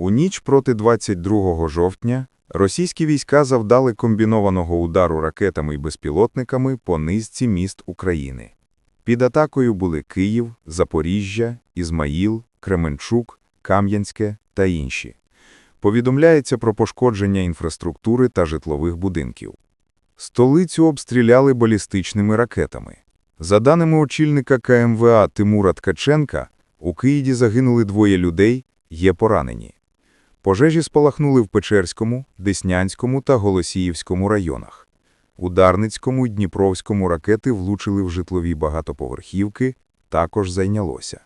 У ніч проти 22 жовтня російські війська завдали комбінованого удару ракетами і безпілотниками по низці міст України. Під атакою були Київ, Запоріжжя, Ізмаїл, Кременчук, Кам'янське та інші. Повідомляється про пошкодження інфраструктури та житлових будинків. Столицю обстріляли балістичними ракетами. За даними очільника КМВА Тимура Ткаченка, у Києві загинули двоє людей, є поранені. Пожежі спалахнули в Печерському, Деснянському та Голосіївському районах. У Дарницькому й Дніпровському ракети влучили в житлові багатоповерхівки, також зайнялося.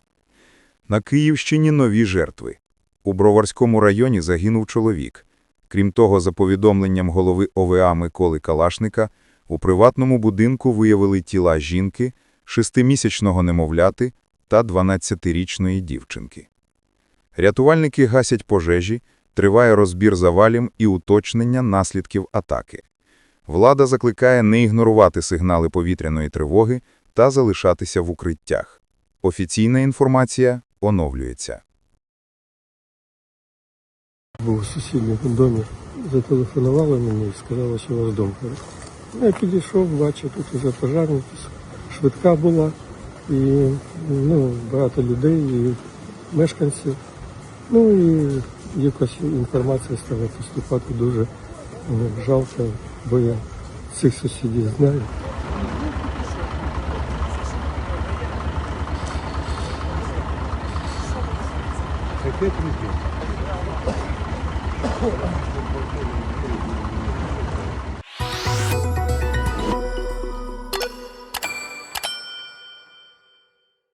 На Київщині нові жертви. У Броварському районі загинув чоловік. Крім того, за повідомленням голови ОВА Миколи Калашника, у приватному будинку виявили тіла жінки, шестимісячного немовляти та 12-річної дівчинки. Рятувальники гасять пожежі, триває розбір завалів і уточнення наслідків атаки. Влада закликає не ігнорувати сигнали повітряної тривоги та залишатися в укриттях. Офіційна інформація оновлюється. Був у сусідньому домі, зателефонували мені і сказали, що ваш дом. Я підійшов, бачу, тут вже пожарники, швидка була, і ну, багато людей, і мешканців. Ну і якась інформація стала поступати дуже ну, жалко, бо я цих сусідів знаю.